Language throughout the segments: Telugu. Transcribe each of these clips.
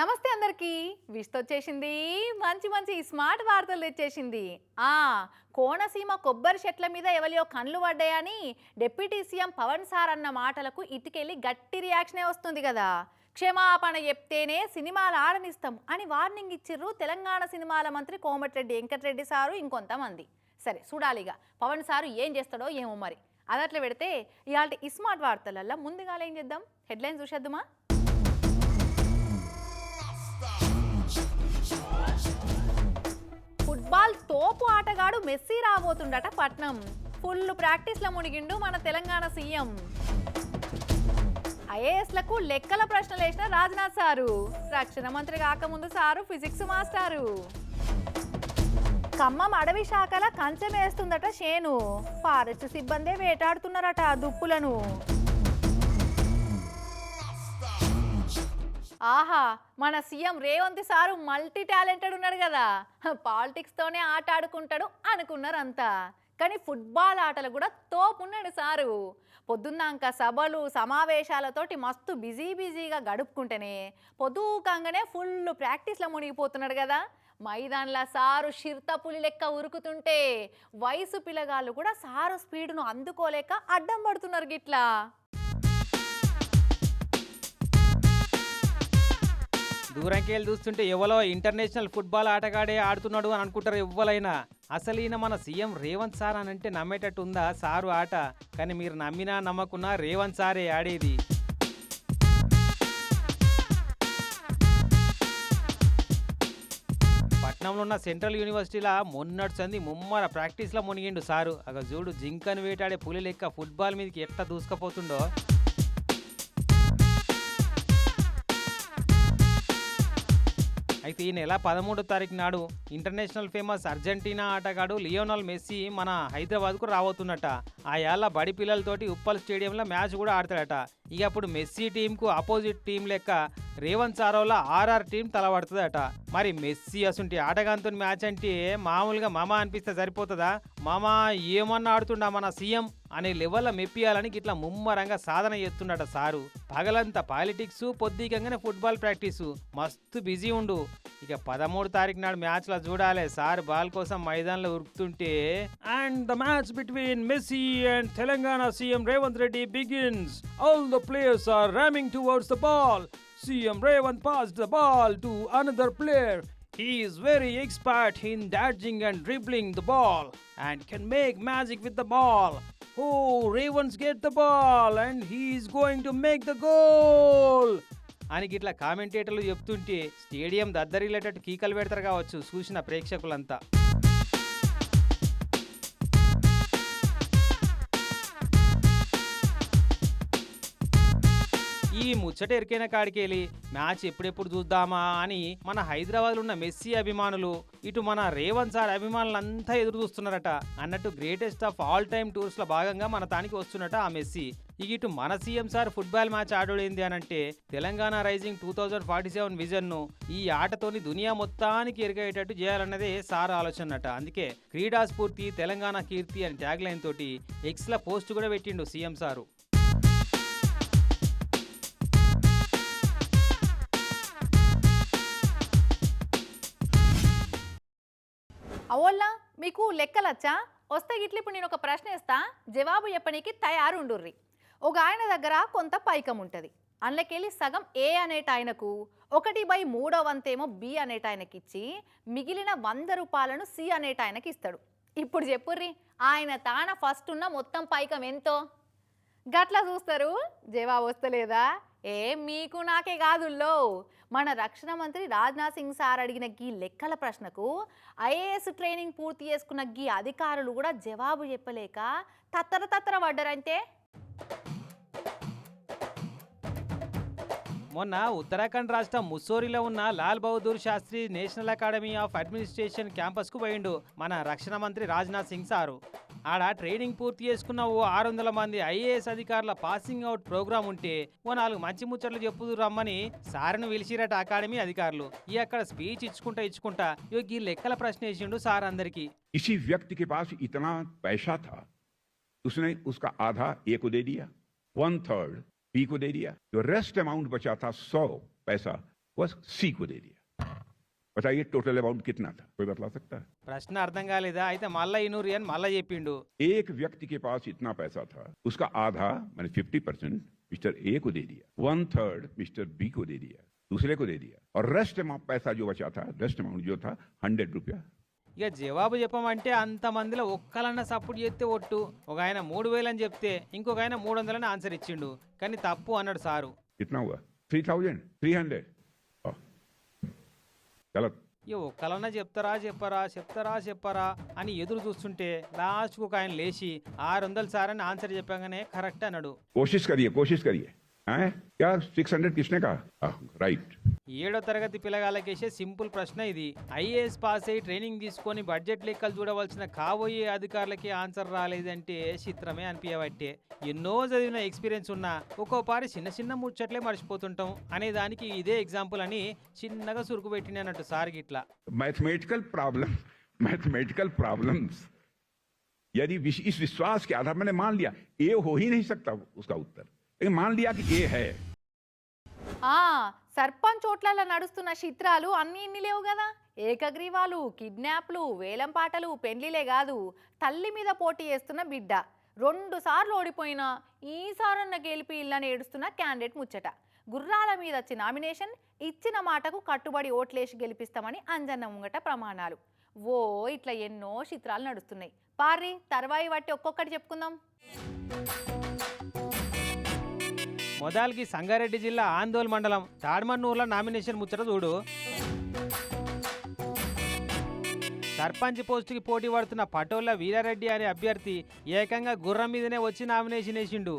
నమస్తే అందరికీ. విష్తొచ్చేసింది మంచి మంచి స్మార్ట్ వార్తలు తెచ్చేసింది. ఆ కోనసీమ కొబ్బరి చెట్ల మీద ఎవరియో కళ్ళు పడ్డాయని డిప్యూటీ సీఎం పవన్ సార్ అన్న మాటలకు ఇటుకెళ్ళి గట్టి రియాక్షనే వస్తుంది కదా. క్షమాపణ చెప్తేనే సినిమాలు ఆడనిస్తాం అని వార్నింగ్ ఇచ్చిర్రు తెలంగాణ సినిమాల మంత్రి కోమటిరెడ్డి వెంకటరెడ్డి సారు ఇంకొంతమంది. సరే చూడాలిగా పవన్ సారు ఏం చేస్తాడో ఏమో మరి. అదట్లా పెడితే ఇవాళ ఈ స్మార్ట్ వార్తలల్లో ముందుగా ఏం చేద్దాం? హెడ్లైన్స్ చూసేద్దామా? ఫుట్బాల్ తోపు ఆటగాడు మెస్సీ రాబోతుండట పట్నం. ఫుల్ ప్రాక్టీస్లో మునిగిండు మన తెలంగాణ సీఎం. ఐఏఎస్లకు లెక్కల ప్రశ్నలు వేసిన రాజ్నాథ్ సారు. రక్షణ మంత్రి కాకముందు సారు ఫిజిక్స్ మాస్టారు. ఖమ్మం అడవి శాఖల కంచెం వేస్తుందట షేను. ఫారెస్ట్ సిబ్బందే వేటాడుతున్నారట దుప్పులను. ఆహా మన CM Revanth sir multi talented ఉన్నాడు కదా. పాలిటిక్స్తోనే ఆట ఆడుకుంటాడు అనుకున్నారంతా. కానీ ఫుట్బాల్ ఆటలు కూడా తోపున్నాడు సారు. పొద్దున్నాక సభలు సమావేశాలతోటి మస్తు బిజీ బిజీగా గడుపుకుంటేనే పొద్దుకంగానే ఫుల్ ప్రాక్టీస్లో మునిగిపోతున్నాడు కదా. మైదాన్లా సారు షిర్త పులి లెక్క ఉరుకుతుంటే వయసు పిల్లగాళ్ళు కూడా సారు స్పీడ్ను అందుకోలేక అడ్డం పడుతున్నారు గిట్లా. దూరంకి వెళ్ళి చూస్తుంటే ఎవరో ఇంటర్నేషనల్ ఫుట్బాల్ ఆటగాడే ఆడుతున్నాడు అని అనుకుంటారు ఎవ్వలైనా. అసలు ఈయన మన సీఎం రేవంత్ సార్ అని అంటే నమ్మేటట్టు ఉందా సారు ఆట? కానీ మీరు నమ్మినా నమ్మకున్నా రేవంత్ సారే ఆడేది. పట్నంలో ఉన్న సెంట్రల్ యూనివర్సిటీలో మొన్నటి సంది ముమ్మర ప్రాక్టీస్లో మునిగిండు సారు. అగ చూడు జింకను వేటాడే పులి లెక్క ఫుట్బాల్ మీదకి ఎట్లా దూసుకుపోతుండో. అయితే ఈ నెల పదమూడో తారీఖు నాడు ఇంటర్నేషనల్ ఫేమస్ అర్జెంటీనా ఆటగాడు లియోనల్ మెస్సీ మన హైదరాబాద్కు రాబోతున్నట. ఆ ఏళ్ళ బడి పిల్లలతోటి ఉప్పల్ స్టేడియంలో మ్యాచ్ కూడా ఆడతాడట. ఇక అప్పుడు మెస్సీ టీంకు ఆపోజిట్ టీం లెక్క రేవంత్ సారోల ఆర్ఆర్ టీం తలబడుతుందట మరి మెస్సీ అసంటి ఆటగాంతో మ్యాచ్ అంటే మామూలుగా మామ అనిపిస్తే సరిపోతుందా? మామా ఏమన్నా ఆడుతుండా మన సీఎం? అనే లెవెల్లో మెప్పియాలని ఇట్లా ముమ్మరంగా సాధన చేస్తుండట సారు. పగలంతా పాలిటిక్స్ పొద్దుగానే ఫుట్బాల్ ప్రాక్టీసు. మస్తు బిజీ ఉండు. ఇక పదమూడు తారీఖు నాడు మ్యాచ్లో చూడాలి సార్ బాల్ కోసం మైదానంలో ఉరుకుతుంటే. And the match between Messi and Telangana CM Revanth Reddy begins. All the players are roaming towards the ball. CM Revanth pass the ball to another player He is very expert in dodging and dribbling the ball and can make magic with the ball. Oh, Ravens get the ball and he is going to make the goal. అని ఇట్లా కామెంటేటర్లు చెప్తుంటే స్టేడియం దద్దరిల్లేటట్టు కీకలు పెడతారు కావచ్చు చూసిన ప్రేక్షకులంతా ఈ ముచ్చట ఎరికైన కాడికెళ్ళి మ్యాచ్ ఎప్పుడెప్పుడు చూద్దామా? అని మన హైదరాబాద్లో ఉన్న మెస్సీ అభిమానులు ఇటు మన రేవంత్ సార్ అభిమానులంతా ఎదురు చూస్తున్నారట. అన్నట్టు గ్రేటెస్ట్ ఆఫ్ ఆల్ టైమ్ టూర్స్లో భాగంగా మన తానికి వస్తున్నట ఆ మెస్సీ. ఇక ఇటు మన సీఎం సార్ ఫుట్బాల్ మ్యాచ్ ఆడోడేంది అని అంటే Telangana rising two thousand forty seven విజన్ను ఈ ఆటతోని దునియా మొత్తానికి ఎరిగేటట్టు చేయాలన్నదే సార్ ఆలోచనట అందుకే క్రీడా స్ఫూర్తి తెలంగాణ కీర్తి అని ట్యాగ్ లైన్ తోటి ఎక్స్ల పోస్ట్ కూడా పెట్టిండు సీఎం సారు. మీకు లెక్కలచ్చా? వస్తే గిట్ల ఇప్పుడు నేను ఒక ప్రశ్న ఇస్తా జవాబు చెప్పనీకి తయారుండుర్రి. ఒక ఆయన దగ్గర కొంత పైకం ఉంటుంది అందులోకెళ్ళి సగం ఏ అనేట ఆయనకు? ఒకటి బై మూడో వంతేమో బి అనేట ఆయనకి ఇచ్చి మిగిలిన వంద రూపాయలను సి అనేట ఆయనకి ఇస్తాడు ఇప్పుడు చెప్పుర్రి ఆయన తాన ఫస్ట్ ఉన్న మొత్తం పైకం ఎంతో? గట్లా చూస్తారు? జవాబు వస్తలేదా? ఏ మీకు నాకే కాదుల్లో మన రక్షణ మంత్రి రాజ్నాథ్ సింగ్ సార్ అడిగిన గీ లెక్కల ప్రశ్నకు ఐఏఎస్ ట్రైనింగ్ పూర్తి చేసుకున్న గీ అధికారులు కూడా జవాబు చెప్పలేక తత్తర తత్తర పడ్డారంటే? మొన్న ఉత్తరాఖండ్ రాష్ట్రం ముస్సోరిలో ఉన్న Lal Bahadur Shastri national academy of administration క్యాంపస్కు పోయిండు మన రక్షణ మంత్రి రాజ్నాథ్ సింగ్ సారు. ఆడ ట్రైనింగ్ పూర్తి చేసుకున్న ఓ ఆరు వందల మంది ఐఏఎస్ అధికారుల పాసింగ్ అవుట్ ప్రోగ్రామ్ ఉంటే ఓ నాలుగు మంచి ముచ్చట్లు చెప్పుదు రమ్మని సార్ను పిలిచిరట అకాడమీ అధికారులు ఈ అక్కడ స్పీచ్ ఇచ్చుకుంటా ఇచ్చుకుంటా ఇగో ఈ లెక్కల ప్రశ్న వేసిండు సార్ అందరికీ इसी व्यक्ति के पास इतना पैसा था उसने उसका आधा ए को दे दिया वन थर्ड बी को दे दिया जो रेस्ट अमाउंट बचा था सौ पैसा वो सी को दे दिया बताइए टोटल अमाउंट कितना था कोई बतला सकता है ప్రశ్న అర్థం కాలేదా అయితే మళ్ళా ఇనూరి అని మళ్ళా చెప్పిండు एक व्यक्ति के पास इतना पैसा था उसका आधा मैंने फिफ्टी परसेंट मिस्टर ए को दे दिया वन थर्ड मिस्टर बी को दे दिया दूसरे को दे दिया और रेस्ट अमाउंट पैसा जो बचा था रेस्ट अमाउंट जो था हंड्रेड रुपया ఇక జవాబు చెప్పమంటే అంతమందిలో ఒక్కలన్న సపోర్ట్ చేస్తే ఒట్టు ఒక ఆయన మూడు వేలు అని చెప్తే ఇంకొక ఆయన మూడు వందలని ఆన్సర్ ఇచ్చిండు కానీ తప్పు అన్నాడు సారు कितना हुआ थ्री थाउजेंड थ्री हंड्रेड गलत ఇక ఒక్కలన్నా చెప్తారా చెప్పరా చెప్తారా చెప్పరా అని ఎదురు చూస్తుంటే లాస్ట్కు ఒక ఆయన లేచి ఆరు వందలు సార్ అని ఆన్సర్ చెప్పగానే కరెక్ట్ అన్నాడు कोशिश करिए कोशिश करिए हैं क्या सिक्स हंड्रेड किसने कहा राइट ఏడో తరగతి పిల్లగాళ్ళకేసే సింపుల్ ప్రశ్న ఇది ఐఏఎస్ పాస్ అయ్యి ట్రైనింగ్ తీసుకొని బడ్జెట్ లెక్కలు చూడవలసిన కాబోయే అధికారులకి ఆన్సర్ రాలేదంటే చిత్రమే అనిపించబట్టే ఎన్నో చదివిన ఎక్స్పీరియన్స్ ఉన్నా ఒక్కోపారి చిన్న చిన్న ముచ్చట్లే మర్చిపోతుంటాం అనే దానికి ఇదే ఎగ్జాంపుల్ అని చిన్నగా సురుకు పెట్టినట్టు సార్ గిట్లా मैथमेटिकल प्रॉब्लम मैथमेटिकल प्रॉब्लम्स यदि विश- इस विश्वास के आधार मैंने मान लिया ए हो ही नहीं सकता उसका उत्तर लेकिन मान लिया कि ए है ఆ సర్పంచ్ ఓట్లలో నడుస్తున్న చిత్రాలు అన్నీ ఇన్ని లేవు కదా. ఏకగ్రీవాలు కిడ్నాప్లు వేలం పాటలు పెండ్లిలే కాదు. తల్లి మీద పోటీ చేస్తున్న బిడ్డ. రెండు సార్లు ఓడిపోయినా ఈసారన్న గెలిపి ఇళ్ళని ఏడుస్తున్న క్యాండిడేట్ ముచ్చట. గుర్రాల మీద వచ్చి నామినేషన్ ఇచ్చిన మాటకు కట్టుబడి ఓట్లేసి గెలిపిస్తామని అంజన్న ముంగట ప్రమాణాలు. ఓ ఇట్లా ఎన్నో చిత్రాలు నడుస్తున్నాయి. పార్రి తర్వాయి వాటి ఒక్కొక్కటి చెప్పుకుందాం. మొదలకి సంగారెడ్డి జిల్లా ఆందోల్ మండలం తాడ్మన్నూరులో నామినేషన్ ముచ్చట చూడు. సర్పంచ్ పోస్టుకి పోటీ పడుతున్న పటోళ్ళ వీరారెడ్డి అనే అభ్యర్థి ఏకంగా గుర్రం మీదనే వచ్చి నామినేషన్ వేసిండు.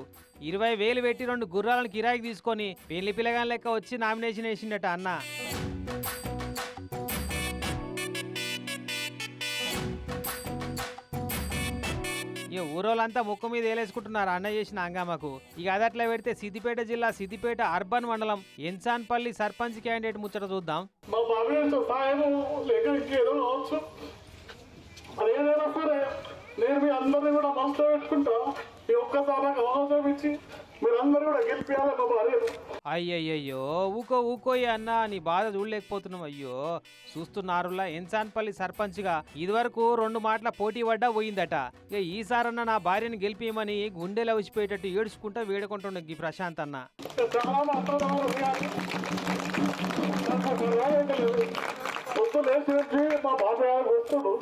ఇరవై వేలు పెట్టి రెండు గుర్రాలను కిరాయికి తీసుకొని పెళ్ళి పిల్లగాని లెక్క వచ్చి నామినేషన్ వేసిండట అన్న. ఇక ఊరోళ్ళంతా ముక్కు మీద వేలేసుకుంటున్నారు అన్న చేసిన హంగామాకు. ఇక అదట్లా పెడితే సిద్దిపేట జిల్లా సిద్దిపేట అర్బన్ మండలం ఎన్సాన్పల్లి సర్పంచ్ క్యాండిడేట్ ముచ్చట చూద్దాం. నేను మీ అందరినీ కూడా మనసులో పెట్టుకుంటా. ఈ ఒక్కసారి నాకు అవకాశం ఇచ్చి మీరందరూ కూడా గెలిపించాలి మా భార్యను అయ్యయ్యో ఊకో ఊకోయి అన్న నీ బాధ చూడలేకపోతున్నాం అయ్యో. చూస్తున్నారులా ఎన్సాన్పల్లి సర్పంచ్గా ఇదివరకు రెండు మాటల పోటీ పడ్డా పోయిందట. ఇక ఈసారన్న నా భార్యని గెలిపియమని గుండెలో వచ్చిపోయేటట్టు ఏడుచుకుంటా వేడుకుంటుండే ఈ ప్రశాంత్ అన్న. మా బాబాయ్ వస్తుడు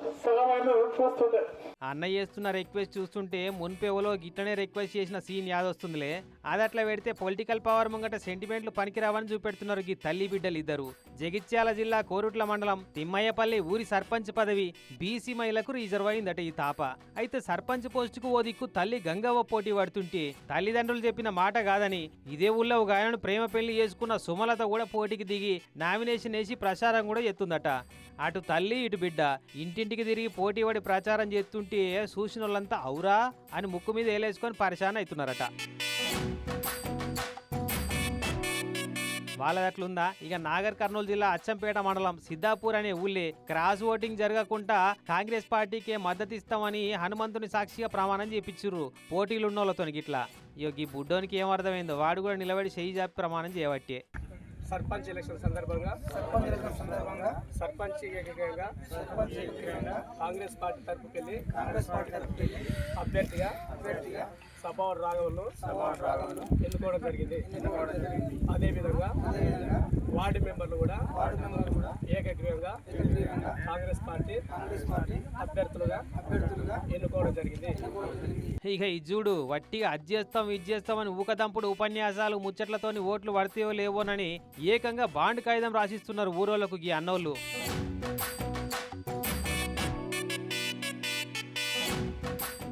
అన్నయ్య అన్న చేస్తున్న రిక్వెస్ట్ చూస్తుంటే మున్పెవలో గిట్లనే రిక్వెస్ట్ చేసిన సీన్ యాదొస్తుందిలే. అది అట్లా పెడితే పొలిటికల్ పవర్ ముంగట సెంటిమెంట్లు పనికిరావని చూపెడుతున్నారు ఈ తల్లి బిడ్డలు ఇద్దరు. జగిత్యాల జిల్లా కోరుట్ల మండలం తిమ్మయ్యపల్లి ఊరి సర్పంచ్ పదవి బీసీ మహిళకు రిజర్వ్ అయిందట ఈ తాప. అయితే సర్పంచ్ పోస్టుకు ఓ దిక్కు తల్లి గంగవ్వ పోటీ పడుతుంటే తల్లిదండ్రులు చెప్పిన మాట కాదని ఇదే ఊళ్ళో ఒక ఆయనను ప్రేమ పెళ్ళి చేసుకున్న సుమలత కూడా పోటీకి దిగి నామినేషన్ వేసి ప్రచారం కూడా ఎత్తుందట. అటు తల్లి ఇటు బిడ్డ ఇంటింటికి తిరిగి పోటీ పడి ప్రచారం చేస్తుంటే చూసిన వాళ్ళంతా అవురా అని ముక్కు మీద వేలేసుకొని పరిశాన్ అవుతున్నారట. వాళ్ళది అట్లుందా? ఇక నాగర్ కర్నూలు జిల్లా అచ్చంపేట మండలం సిద్ధాపూర్ అనే ఊళ్ళే క్రాస్ ఓటింగ్ జరగకుండా కాంగ్రెస్ పార్టీకే మద్దతు ఇస్తామని హనుమంతుని సాక్షిగా ప్రమాణం చేపించుర్రు పోటీలు ఉన్న వాళ్ళతో గిట్లా. ఇక ఈ బుడ్డోనికి ఏం అర్థమైందో వాడు కూడా నిలబడి చెయ్యి జాపి ప్రమాణం చేయబట్టే. సర్పంచ్ ఎలక్షన్ సందర్భంగా సర్పంచ్ ఎలక్షన్ సందర్భంగా సర్పంచ్ ఏకగ్రీవంగా సర్పంచ్ ఏకగ్రీవంగా కాంగ్రెస్ పార్టీ తరపుకెళ్ళి కాంగ్రెస్ పార్టీ తరపుకెళ్ళి అభ్యర్థిగా అభ్యర్థిగా సభావర్ సభావర్ రాఘవన్ను ఎన్నుకోవడం జరిగింది. ఎన్నుకోవడం జరిగింది. అదే విధంగా వార్డు మెంబర్లు కూడా వార్డు మెంబర్లు కూడా ఏకగ్రీవంగా ఏకగ్రీవంగా కాంగ్రెస్ పార్టీ కాంగ్రెస్ పార్టీ అభ్యర్థులుగా అభ్యర్థులుగా ఎన్నుకోవడం జరిగింది. ఇక ఇది చూడు వట్టిగా అది చేస్తాం ఇది చేస్తామని ఊకదంపుడు ఉపన్యాసాలు ముచ్చట్లతోని ఓట్లు పడితేయో లేవోనని ఏకంగా బాండ్ కాగితం రాసిస్తున్నారు ఊరోళ్ళకు ఈ అన్నోళ్ళు.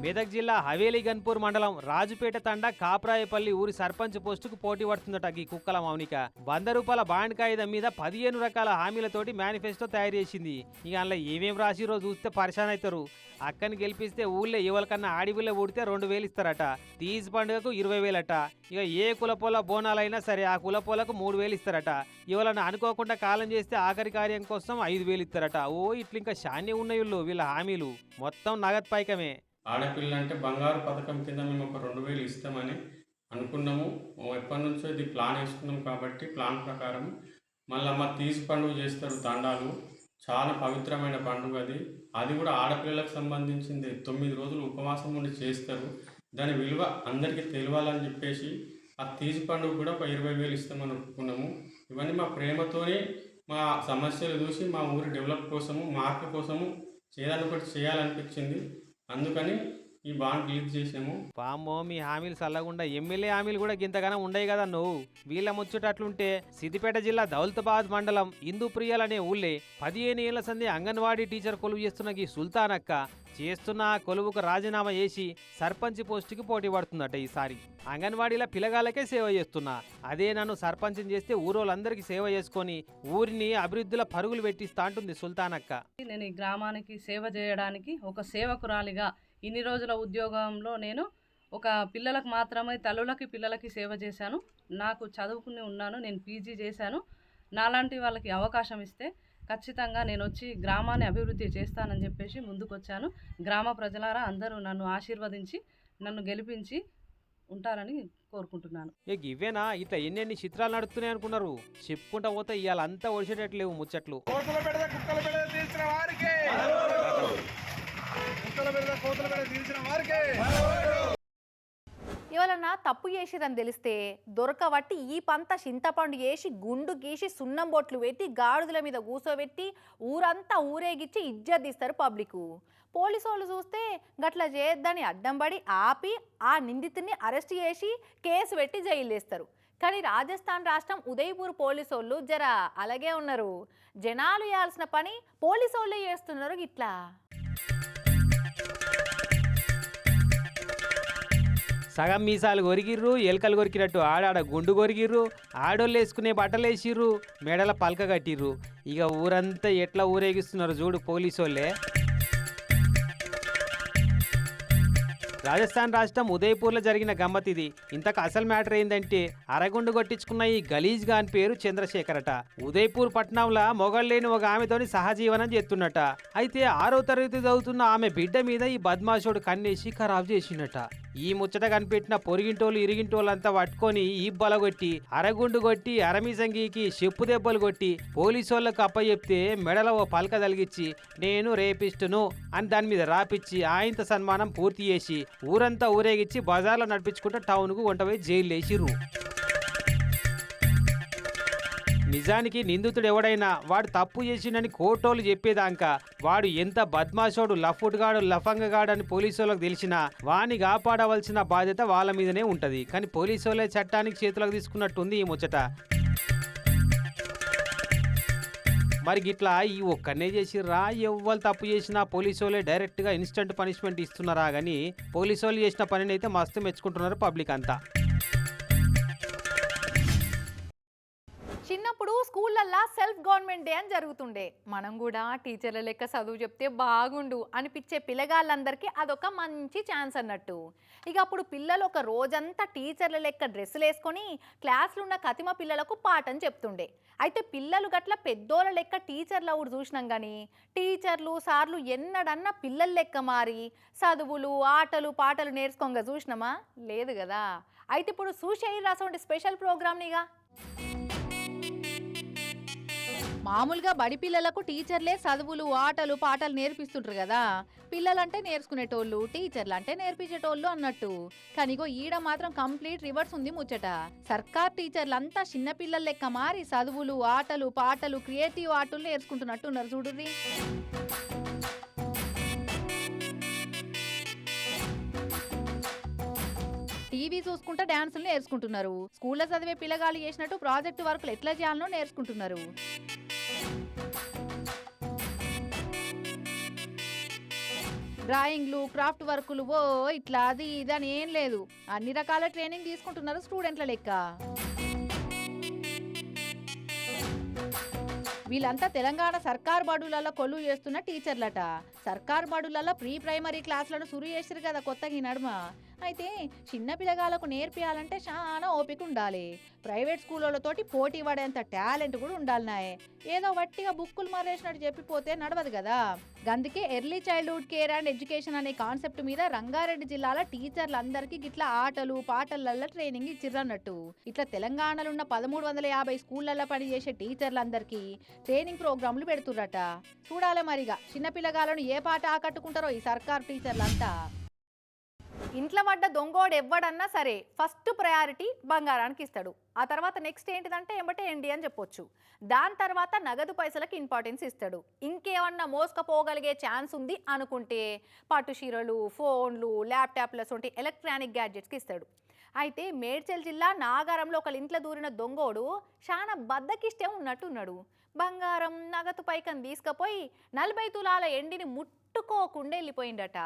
మెదక్ జిల్లా హవేలీ గన్పూర్ మండలం రాజుపేట తండ కాప్రాయపల్లి ఊరి సర్పంచ్ పోస్టుకు పోటీ పడుతుందట ఈ కుక్కల మౌనిక. వంద రూపాయల బాండ్ కాగితం మీద పదిహేను రకాల హామీలతోటి మేనిఫెస్టో తయారు చేసింది. ఇక అందులో ఏమేం రాసిరో చూస్తే పరిశాన్ అవుతారు. అక్కని గెలిపిస్తే ఊళ్ళో ఎవరికన్నా ఆడిపిల్ల ఊడితే రెండు వేలు ఇస్తారట. తీజ్ పండుగకు ఇరవై వేలట. ఇక ఏ కులపోల బోనాలైనా సరే ఆ కులపోలకు మూడు వేలు ఇస్తారట. ఇవాళను అనుకోకుండా కాలం చేస్తే ఆఖరి కార్యం కోసం ఐదు వేలు ఇస్తారట. ఓ ఇట్లా ఇంకా శాన్య ఉన్నాయి వీళ్ళు వీళ్ళ హామీలు. మొత్తం నగదు పైకమే. ఆడపిల్ల అంటే బంగారు పథకం కింద మేము ఒక రెండు వేలు ఇస్తామని అనుకున్నాము. ఎప్పటి నుంచో ఇది ప్లాన్ వేసుకున్నాం కాబట్టి ప్లాన్ ప్రకారం మళ్ళీ మా తీసి పండుగ చేస్తారు తండాలు చాలా పవిత్రమైన పండుగ అది. అది కూడా ఆడపిల్లలకు సంబంధించింది. తొమ్మిది రోజులు ఉపవాసం ఉండి చేస్తారు. దాని విలువ అందరికీ తెలియాలని చెప్పేసి ఆ తీసి పండుగ కూడా ఒక ఇరవై వేలు ఇస్తామని ఒప్పుకున్నాము ఇవన్నీ మా ప్రేమతోనే మా సమస్యలు చూసి మా ఊరి డెవలప్ కోసము మార్పు కోసము చేయాలని ఒకటి చేయాలనిపించింది. అందుకని ఈ బాండ్ రిలీజ్ చేసాము పామో మీ హామీలు చల్లకుండా ఎమ్మెల్యే హామీలు కూడా గింతగానం ఉండయి కదా నువ్వు. వీళ్ళ ముచ్చటట్లుంటే సిద్దిపేట జిల్లా దౌలతాబాద్ మండలం ఇందుప్రియాలనే అనే ఊళ్ళే పదిహేను ఏళ్ళ సంధి అంగన్వాడీ టీచర్ కొలువు చేస్తున్న ఈ సుల్తానక్క చేస్తున్న ఆ కొలువుకు రాజీనామా చేసి సర్పంచ్ పోస్టుకి పోటీ పడుతుందట ఈసారి. అంగన్వాడీల పిల్లగాళ్ళకే సేవ చేస్తున్నా. అదే నన్ను సర్పంచం చేస్తే ఊరోళ్ళందరికీ సేవ చేసుకొని ఊరిని అభివృద్ధిలో పరుగులు పెట్టిస్తా అంటుంది సుల్తానక్క. నేను ఈ గ్రామానికి సేవ చేయడానికి ఒక సేవకురాలిగా ఇన్ని రోజుల ఉద్యోగంలో నేను ఒక పిల్లలకు మాత్రమే తల్లులకి పిల్లలకి సేవ చేశాను. నాకు చదువుకుని ఉన్నాను నేను పీజీ చేశాను. నాలాంటి వాళ్ళకి అవకాశం ఇస్తే ఖచ్చితంగా నేను వచ్చి గ్రామాన్ని అభివృద్ధి చేస్తానని చెప్పేసి ముందుకు వచ్చాను గ్రామ ప్రజలారా అందరూ నన్ను ఆశీర్వదించి నన్ను గెలిపించి ఉంటారని కోరుకుంటున్నాను. ఇక ఇవేనా? ఇట్లా ఎన్నెన్ని చిత్రాలు నడుస్తున్నాయి అనుకున్నారు? చెప్పుకుంటా పోతే ఇవాళ అంతా ఒడిచేటట్లేవు ముచ్చట్లు. వారికి! తప్పు చేసిరని తెలిస్తే దొరకబట్టి ఈ పంత చింతపండు వేసి గుండు గీసి సున్నం బొట్లు పెట్టి గాడిదల మీద కూసోబెట్టి ఊరంతా ఊరేగిచ్చి ఇజ్జద్దిస్తారు తీస్తారు పబ్లిక్. పోలీసు వాళ్ళు చూస్తే గట్ల చేయొద్దని అడ్డం పడి ఆపి ఆ నిందితుడిని అరెస్ట్ చేసి కేసు పెట్టి జైలు వేస్తారు కానీ రాజస్థాన్ రాష్ట్రం ఉదయపూర్ పోలీసు వాళ్ళు జర అలాగే ఉన్నారు. జనాలు చేయాల్సిన పని పోలీసు వాళ్ళే చేస్తున్నారు ఇట్లా సగం మీసాలు కొరికిర్రు ఎలకలు కొరికినట్టు ఆడాడ గుండు కొరికిర్రు ఆడోళ్ళు వేసుకునే బట్టలు వేసిర్రు మెడల పలక కట్టిర్రు. ఇక ఊరంతా ఎట్లా ఊరేగిస్తున్నారు చూడు పోలీసు రాజస్థాన్ రాష్ట్రం ఉదయపూర్లో జరిగిన గమ్మతిది ఇంతకు అసలు మ్యాటర్ ఏంటంటే అరగుండు కొట్టించుకున్న ఈ గలీజ్ గాన్ పేరు చంద్రశేఖరట. ఉదయపూర్ పట్టణంలో మొగళ్ళేని ఒక ఆమెతోని సహజీవనం చేస్తున్నట. అయితే ఆరో తరగతి చదువుతున్న ఆమె బిడ్డ మీద ఈ బద్మాషుడు కన్నేసి ఖరాబ్ చేసిండట ఈ ముచ్చట కనిపెట్టిన పొరిగింటోళ్ళు ఇరిగింటోళ్ళంతా పట్టుకొని ఈ బలగొట్టి అరగుండు కొట్టి అరమిసంగికి చెప్పు దెబ్బలు కొట్టి పోలీసు వాళ్ళకు అప్పచెప్తే మెడలో ఓ పలక తలిగించి నేను రేపిస్టును అని దాని మీద రాపిచ్చి ఆయంత సన్మానం పూర్తి చేసి ఊరంతా ఊరేగిచ్చి బజార్లో నడిపించుకుంటే టౌన్కు వంటపోయి జైలు వేసిర్రు నిజానికి నిందితుడు ఎవడైనా వాడు తప్పు చేసిండని కోర్టోలు చెప్పేదాంక వాడు ఎంత బద్మాషోడు లఫుట్గాడు లఫంగగాడు అని పోలీసు వాళ్ళకి తెలిసినా వాని కాపాడవలసిన బాధ్యత వాళ్ళ మీదనే ఉంటుంది. కానీ పోలీసు వాళ్ళే చట్టానికి చేతులకు తీసుకున్నట్టుంది ఈ ముచ్చట. మరి గిట్లా ఈ ఒక్కనే చేసిర్రా? ఎవ్వరు తప్పు చేసినా పోలీసు వాళ్ళే డైరెక్ట్గా ఇన్స్టెంట్ పనిష్మెంట్ ఇస్తున్నారా? కానీ పోలీసు వాళ్ళు చేసిన పనిని అయితే మస్తు మెచ్చుకుంటున్నారు పబ్లిక్ అంతా. స్కూళ్ళల్లో సెల్ఫ్ గవర్నమెంట్ డే అని జరుగుతుండే. మనం కూడా టీచర్ల లెక్క చదువు చెప్తే బాగుండు అనిపించే పిల్లగాళ్ళందరికీ అదొక మంచి ఛాన్స్ అన్నట్టు. ఇక అప్పుడు పిల్లలు ఒక రోజంతా టీచర్ల లెక్క డ్రెస్సులు వేసుకొని క్లాసులు ఉన్న కతిమ పిల్లలకు పాఠం చెప్తుండే. అయితే పిల్లలు గట్ల పెద్దోళ్ళ లెక్క టీచర్లు అవుడు చూసినాం కానీ టీచర్లు సార్లు ఎన్నడన్నా పిల్లల లెక్క మారి చదువులు ఆటలు పాటలు నేర్చుకోగా చూసినామా? లేదు కదా. అయితే ఇప్పుడు సూషయి రాసోంటి స్పెషల్ ప్రోగ్రామ్నిగా? మామూలుగా బడి పిల్లలకు టీచర్లే చదువులు ఆటలు పాటలు నేర్పిస్తుంటారు కదా. పిల్లలంటే నేర్చుకునేటోళ్ళు టీచర్లు అంటే నేర్పించేటోళ్ళు అన్నట్టు. కానిగో ఈడ మాత్రం కంప్లీట్ రివర్స్ ఉంది ముచ్చట. సర్కార్ టీచర్లంతా చిన్నపిల్లల లెక్క మారి చదువులు ఆటలు పాటలు క్రియేటివ్ ఆటలు నేర్చుకుంటున్నట్టు ఉన్నారు చూడుర్రి. టీవీ చూసుకుంటా డాన్సులు నేర్చుకుంటున్నారు. స్కూల్లో చదివే పిల్లగాళ్ళు చేసినట్టు ప్రాజెక్టు వర్క్లు ఎట్లా చేయాలనో నేర్చుకుంటున్నారు. డ్రాయింగ్లు క్రాఫ్ట్ వర్కులు ఓ ఇట్లా అది ఇదని ఏం లేదు. అన్ని రకాల ట్రైనింగ్ తీసుకుంటున్నారు స్టూడెంట్ల లెక్క. వీళ్ళంతా తెలంగాణ సర్కార్ బడులలో కొలువు చేస్తున్న టీచర్లట. సర్కార్ బడులలో ప్రీ ప్రైమరీ క్లాసులను సురు చేసిరు కదా కొత్తగా ఈ నడుమ. అయితే చిన్న పిల్లగాళ్ళకు నేర్పియాలంటే చాలా ఓపిక ఉండాలి ప్రైవేట్ స్కూళ్ళతోటి పోటీ పడేంత టాలెంట్ కూడా ఉండాలి నాయే. ఏదో వట్టిగా బుక్కులు మారేసినట్టు చెప్పిపోతే నడవదు కదా. అందుకే early childhood care and education అనే కాన్సెప్ట్ మీద రంగారెడ్డి జిల్లాల టీచర్లందరికీ గిట్లా ఆటలు పాటలల్లో ట్రైనింగ్ ఇచ్చిర్రన్నట్టు. ఇట్లా తెలంగాణలో ఉన్న పదమూడు వందల యాభై స్కూళ్ళల్లో పనిచేసే టీచర్లందరికీ ట్రైనింగ్ ప్రోగ్రాంలు పెడుతుర్రట. చూడాలి మరిగా చిన్నపిల్లగాలను ఏ పాట ఆకట్టుకుంటారో ఈ సర్కార్ టీచర్లంతా? ఇంట్లో పడ్డ దొంగోడు ఎవ్వడన్నా సరే ఫస్ట్ ప్రయారిటీ బంగారానికి ఇస్తాడు. ఆ తర్వాత నెక్స్ట్ ఏంటిదంటే ఎంబటే ఎండి అని చెప్పొచ్చు. దాని తర్వాత నగదు పైసలకి ఇంపార్టెన్స్ ఇస్తాడు. ఇంకేమన్నా మోసుకపోగలిగే ఛాన్స్ ఉంది అనుకుంటే పట్టు చీరలు ఫోన్లు ల్యాప్టాప్లస్ వంటి ఎలక్ట్రానిక్ గ్యాడ్జెట్స్కి ఇస్తాడు. అయితే మేడ్చల్ జిల్లా నాగారంలో ఒక ఇంట్లో దూరిన దొంగోడు చాలా బద్దకిష్టం ఉన్నట్టున్నాడు. బంగారం నగదు పైకం తీసుకపోయి నలభై తులాల ఎండిని ముట్టుకోకుండా వెళ్ళిపోయిండట.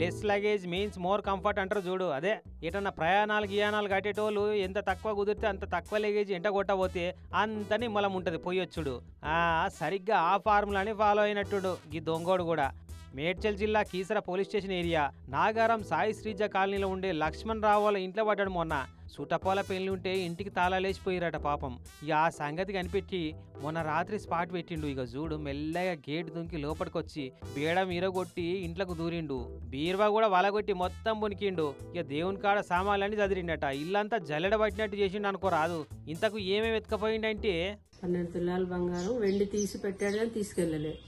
Less luggage means more comfort అంటారు చూడు. అదే ఎటన్నా ప్రయాణాలు గియానాలు కట్టేటోళ్ళు ఎంత తక్కువ కుదిరితే అంత తక్కువ లగేజ్ ఎంట కొట్టబోతే అంత నిమ్మలం ఉంటుంది. పోయొచ్చుడు ఆ సరిగ్గా ఆ ఫార్ములాని ఫాలో అయినట్టుడు ఈ దొంగోడు కూడా. మేడ్చల్ జిల్లా Keesara police station area. Nagaram Sai Sreeja కాలనీలో ఉండే లక్ష్మణ్ రావు వాళ్ళ ఇంట్లో పడ్డాడు మొన్న. సుటపోల పెళ్ళుంటే ఉంటే ఇంటికి తాళాలేసిపోయిరట పాపం. ఇక ఆ సంగతి కనిపెట్టి మొన్న రాత్రి స్పాట్ పెట్టిండు. ఇక చూడు మెల్లగా గేట్ దుంకి లోపలికొచ్చి బీడ ఇరగొట్టి ఇంట్లోకి దూరిండు. బీర్వా కూడా వలగొట్టి మొత్తం బొనికిండు. ఇక దేవుని కాడ సామాన్లన్నీ చదిరిండట. ఇల్లంతా జల్లెడ పట్టినట్టు చేసిండు అనుకో రాదు. ఇంతకు ఏమేమి ఎత్తుకపోయిండంటే? పన్నెండు తులాల బంగారం వెండి తీసి పెట్టాడు కానీ తీసుకెళ్ళలే.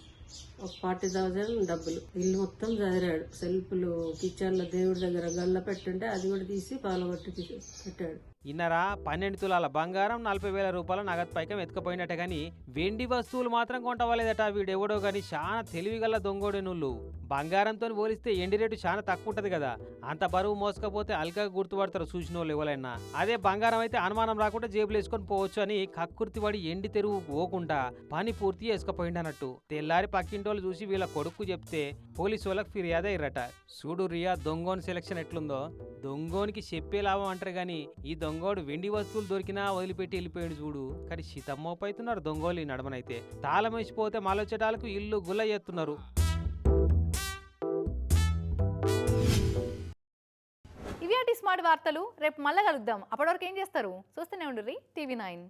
ఒక ఫార్టీ థౌజండ్ డబ్బులు. ఇల్లు మొత్తం చదిరాడు సెల్ఫ్లు కిచెన్లో దేవుడి దగ్గర గల్ల పెట్టుంటే అది కూడా తీసి పాలు పట్టి పెట్టాడు. ఇన్నరా పన్నెండు తులాల బంగారం నలభై వేల రూపాయల నగదు పైకం ఎత్తుకుపోయినట్ట కానీ వెండి వస్తువులు మాత్రం కొంటవాలేదట వీడెవడో కానీ చాలా తెలివిగల దొంగోడు నుళ్ళు బంగారంతో పోలిస్తే ఎండి రేటు చాలా తక్కువ ఉంటుంది కదా. అంత బరువు మోసకపోతే అల్గా గుర్తుపడతారు చూసిన వాళ్ళు ఎవరైనా. అదే బంగారం అయితే అనుమానం రాకుండా జేబులు వేసుకొని పోవచ్చు అని కక్కుర్తి పడి ఎండి తెరువు పోకుండా పని పూర్తి చేసుకుపోయిండనట్టు తెల్లారి పక్కింటోళ్ళు చూసి వీళ్ళ కొడుకు చెప్తే పోలీసు వాళ్ళకి ఫిర్యాదు అయ్యారట చూడు రియా దొంగోని సెలక్షన్ ఎట్లుందో. దొంగోనికి చెప్పే లాభం అంటారు కానీ ఈ దొంగ దొంగోడు వెండి వస్తువులు దొరికినా వదిలిపెట్టి వెళ్ళిపోయాడు చూడు. కానీ శితమ్మోపైతున్నారు దొంగోలు ఈ నడమనైతే. తాళం వేసిపోతే మాలొచ్చేటాలకు ఇల్లు గుల్ల చేస్తున్నారు ఇవి స్మార్ట్ వార్తలు రేపు మళ్ళీ కలుద్దాం. అప్పటివరకు ఏం చేస్తారు? చూస్తూనే ఉండు టీవీ నైన్.